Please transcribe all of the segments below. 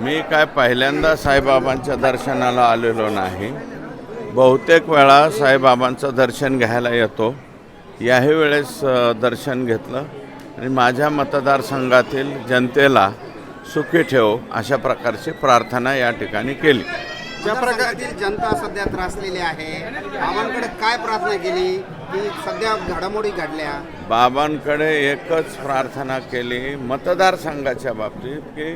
मी काय पहिल्यांदा साईबाबांच्या दर्शनाला आलेलो नाही. बहुतेक वेळा साईबाबांचं दर्शन घ्यायला येतो. याही वेळेस दर्शन घेतलं. आणि माझ्या मतदारसंघातील जनतेला सुखी ठेव अशा प्रकारची प्रार्थना या ठिकाणी केली. ज्या प्रकारातील जनता सध्या त्रासलेली आहे बाबांकडे काय प्रार्थना केली? की सध्या घडामोडी घडल्या. बाबांकडे एकच प्रार्थना केली मतदारसंघाच्या बाबतीत की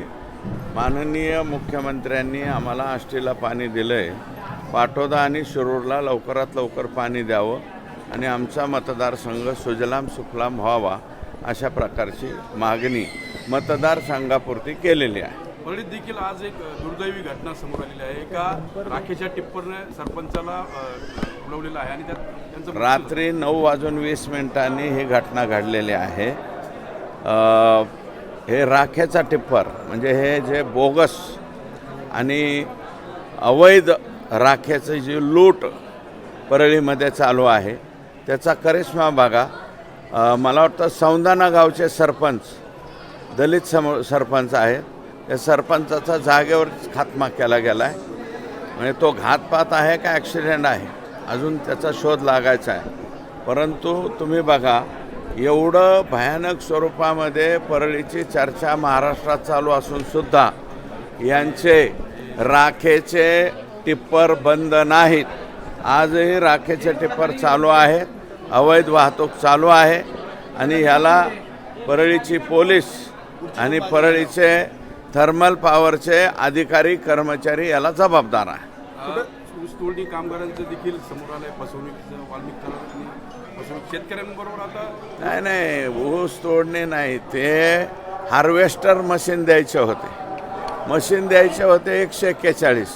माननीय मुख्यमंत्र्यांनी आम्हाला आष्टीला पाणी दिलं आहे पाटोदा आणि शिरूरला लवकरात लवकर पाणी द्यावं आणि आमचा मतदारसंघ सुजलाम सुफलाम व्हावा अशा प्रकारची मागणी मतदारसंघापुरती केलेली आहे. परळीत देखील आज एक दुर्दैवी घटना समोर आलेली आहे. एका राखेच्या टिप्परने सरपंचाला अ, उडवलेलं आहे आणि त्यात त्यांचं रात्री नऊ वाजून वीस मिनिटांनी ही घटना घडलेली आहे. हे राखेचा टिप्पर म्हणजे हे जे बोगस आणि अवैध राखेचं जी लूट परळीमध्ये चालू आहे त्याचा करिश्मा बघा. मला वाटतं सौंदाना गावचे सरपंच दलित सम सरपंच आहेत. या सरपंचाचा जागेवर खात्मा केला गेला आहे म्हणजे तो घातपात आहे का ॲक्सिडेंट आहे? अजून त्याचा शोध लागायचा आहे. परंतु तुम्ही बघा एवढं भयानक स्वरूपामध्ये परळीची चर्चा महाराष्ट्रात चालू असून सुद्धा यांचे राखेचे टिप्पर बंद नाहीत. आजही राखेचे टिप्पर चालू आहेत अवैध वाहतूक चालू आहे आणि ह्याला परळीची पोलीस आणि परळीचे थर्मल पॉवरचे अधिकारी कर्मचारी याला जबाबदार आहे. कामगारांचं देखील समोर आलंय फसवणुकीचं वाल्मिक फसवणूक शेतकऱ्यांबरोबर आता नाही नाही ऊस तोडणे नाही ते हार्वेस्टर मशीन द्यायचे होते. मशीन द्यायचे होते एकशे एक्केचाळीस.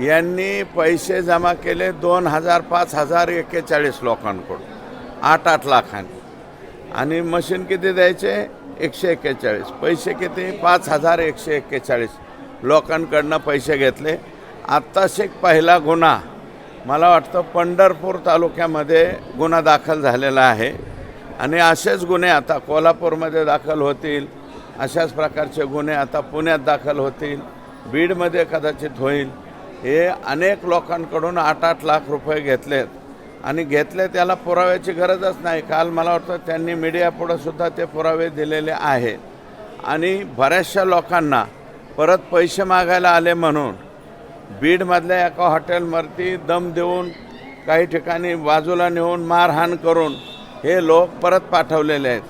यांनी पैसे जमा केले दोन हजार पाच हजार एक्केचाळीस लोकांकडून आठ आठ लाखांनी. आणि मशीन किती द्यायचे? एकशे एक्केचाळीस. पैसे किती? पाच हजार एकशे एक्केचाळीस लोकांकडनं पैसे घेतले. आत्ताच एक पहिला गुन्हा मला वाटतं पंढरपूर तालुक्यामध्ये गुन्हा दाखल झालेला आहे. आणि असेच गुन्हे आता कोल्हापूरमध्ये दाखल होतील. अशाच प्रकारचे गुन्हे आता पुण्यात दाखल होतील. बीडमध्ये कदाचित होईल. हे अनेक लोकांकडून आठ आठ लाख रुपये घेतलेत. आणि घेतले त्याला पुराव्याची गरजच नाही. काल मला वाटतं त्यांनी मीडियापुढं सुद्धा ते पुरावे दिलेले आहे आणि बऱ्याचशा लोकांना परत पैसे मागायला आले म्हणून बीडमधल्या एका हॉटेलवरती दम देऊन काही ठिकाणी बाजूला नेऊन मारहाण करून हे लोक परत पाठवलेले आहेत.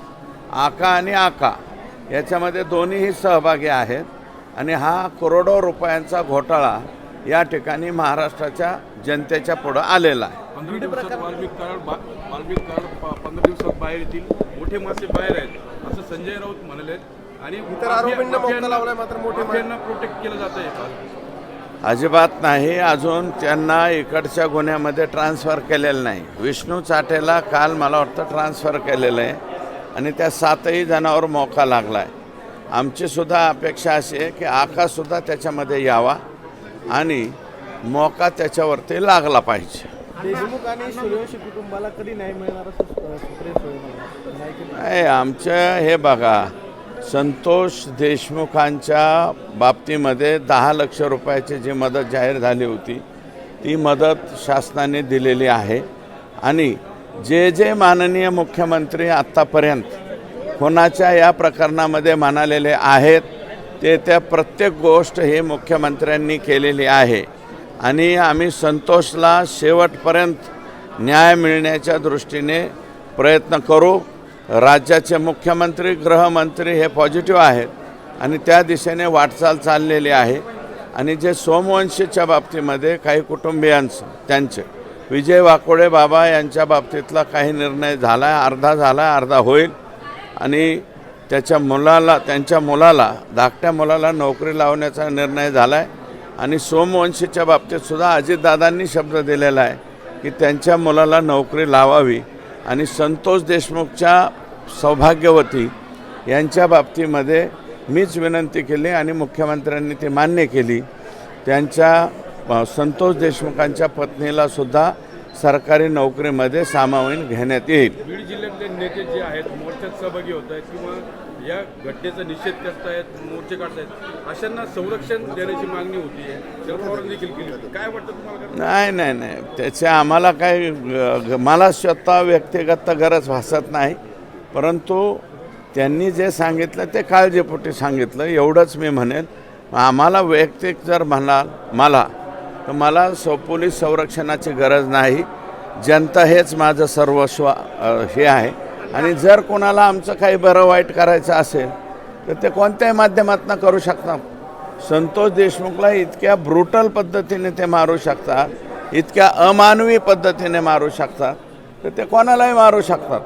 आका आणि आका. याच्यामध्ये दोन्हीही सहभागी आहेत आणि हा करोडो रुपयांचा घोटाळा या ठिकाणी महाराष्ट्राच्या जनतेच्या पुढं आलेला आहे. बाहेर येतील. मोठे मासे बाहेर आहेत असं संजय राऊत म्हणाले आणि इतर आरोपींना प्रोटेक्ट केलं जात आहे अजिबात नाही. अजून त्यांना इकडच्या गुन्ह्यामध्ये ट्रान्सफर केलेलं नाही. विष्णू चाटेला काल मला वाटतं ट्रान्सफर केलेलं आहे. आणि त्या सातही जणांवर मोका लागला आहे आमची सुद्धा अपेक्षा अशी आहे की आकाशसुद्धा त्याच्यामध्ये यावा आणि मोका त्याच्यावरती लागला पाहिजे. देशमुख आणि सूर्यवंशी कुटुंबाला कधी न्याय मिळणार नाही आमचं हे बघा संतोष देशमुखांच्या बाबतीमध्ये दहा लक्ष रुपयाची जी मदत जाहीर झाली होती ती मदत शासनाने दिलेली आहे. आणि जे जे माननीय मुख्यमंत्री आत्तापर्यंत कोणाच्या या प्रकरणामध्ये म्हणालेले आहेत ते त्या प्रत्येक गोष्ट हे मुख्यमंत्र्यांनी केलेली आहे. आणि आम्ही संतोषला शेवटपर्यंत न्याय मिळण्याच्या दृष्टीने प्रयत्न करू. राज्याचे मुख्यमंत्री गृहमंत्री हे पॉझिटिव्ह आहेत आणि त्या दिशेने वाटचाल चाललेली आहे. आणि जे सोमवंशीच्या बाबतीमध्ये काही कुटुंबियांचं त्यांचे विजय वाकोडे बाबा यांच्या बाबतीतला काही निर्णय झाला आहे अर्धा झाला आहे अर्धा होईल. आणि त्याच्या मुलाला त्यांच्या मुलाला धाकट्या मुलाला नोकरी लावण्याचा निर्णय झाला आहे आणि सोमवंशीच्या बाबतीत सुद्धा अजितदादांनी शब्द दिलेला आहे की त्यांच्या मुलाला नोकरी लावावी. आणि संतोष देशमुखच्या सौभाग्यवती यांच्या बाबतीमध्ये मीच विनंती केली आणि मुख्यमंत्र्यांनी ती मान्य केली. त्यांच्या संतोष देशमुखांच्या पत्नीला सुद्धा सरकारी नोकरीमध्ये सामावून घेण्यात येईल. बीड जिल्ह्यातले नेते जे आहेत मोर्चात सहभागी होत आहेत किंवा या घटनेचा निषेध करतायत मोर्चे काढतायत अशांना संरक्षण देण्याची मागणी होती शरद पवारांनी देखील केली होती. काय वाटतं तुम्हाला नाही नाही नाही. त्याचे आम्हाला काय मला स्वतः व्यक्तिगत गरज भासत नाही. परंतु त्यांनी जे सांगितलं ते काळजीपोटी सांगितलं. एवढंच मी म्हणेन. आम्हाला वैयक्तिक जर म्हणाल मला तर मला स पोलीस संरक्षणाची गरज नाही. जनता हेच माझं सर्वस्व हे आहे. आणि जर कोणाला आमचं काही बरं वाईट करायचं असेल तर ते कोणत्याही माध्यमातून करू शकतात. संतोष देशमुखला इतक्या ब्रुटल पद्धतीने ते मारू शकतात इतक्या अमानवी पद्धतीने मारू शकतात तर ते कोणालाही मारू शकतात.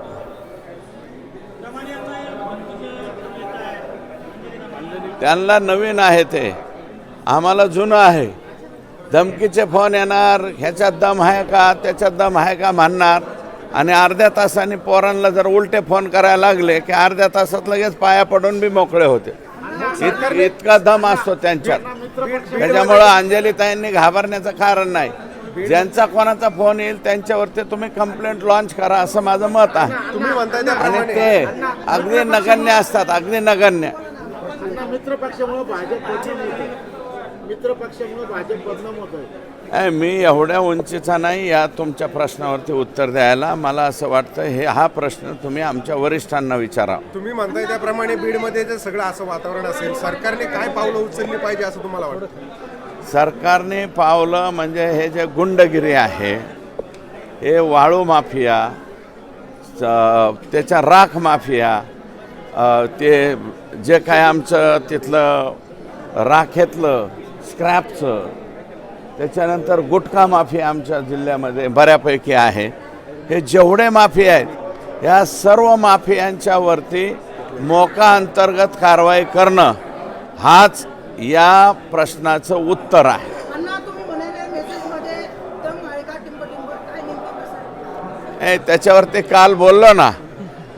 त्यांना नवीन आहे ते. आम्हाला जुनं आहे. धमकीचे फोन येणार ह्याच्यात दम आहे का त्याच्यात दम आहे का म्हणणार. आणि अर्ध्या तासाने पोरांना जर उलटे फोन करायला लागले की अर्ध्या तासात लगेच पाया पडून बी मोकळे होते. इत, इतका दम असतो त्यांच्यात. त्याच्यामुळं अंजलीताईंनी घाबरण्याचं कारण नाही. ज्यांचा कोणाचा फोन येईल त्यांच्यावरती तुम्ही कंप्लेंट लॉन्च करा असं माझं मत आहे. आणि ते अगदी नगण्य असतात अगदी नगण्य. मित्र पक्षामुळे भाजप बदनाम होत आहे. मी एवढ्या उंचीचा नाही या तुमच्या प्रश्नावरती उत्तर द्यायला. मला असं वाटतं हे हा प्रश्न तुम्ही आमच्या वरिष्ठांना विचारा. तुम्ही म्हणताय त्याप्रमाणे बीडमध्ये जर सगळं असं वातावरण असेल सरकारने काय पावलं उचलली पाहिजे असं तुम्हाला वाटतं? सरकारने पावलं म्हणजे हे जे गुंडगिरी आहे हे वाळू माफिया त्याच्या राख माफिया ते जे काय आमचं तिथलं राखेतलं स्क्रॅपचं त्याच्यानंतर गुटखा माफिया आमच्या जिल्ह्यामध्ये बऱ्यापैकी आहे. हे जेवढे माफिया आहेत या सर्व माफियांच्या वरती मोका अंतर्गत कारवाई करणं हाच या प्रश्नाचं उत्तर आहे. त्याच्यावरती काल बोललो ना.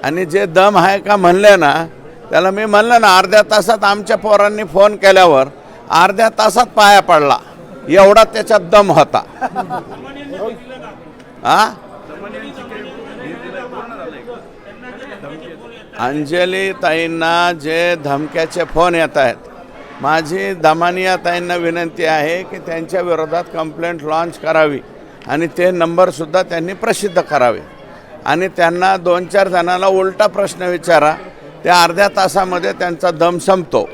आणि जे दम आहे का म्हणले ना त्याला मी म्हणलं ना अर्ध्या तासात आमच्या पोरांनी फोन केल्यावर अर्ध्या तासात पाया पडला. एवढा त्याच्यात दम होता. हा अंजली ताईंना जे धमक्याचे फोन येत आहेत माझी दमानिया ताईंना विनंती आहे की त्यांच्या विरोधात कंप्लेंट लॉन्च करावी आणि ते नंबरसुद्धा त्यांनी प्रसिद्ध करावे. आणि त्यांना दोन चार जणांना उलटा प्रश्न विचारा त्या अर्ध्या तासामध्ये त्यांचा दम संपतो.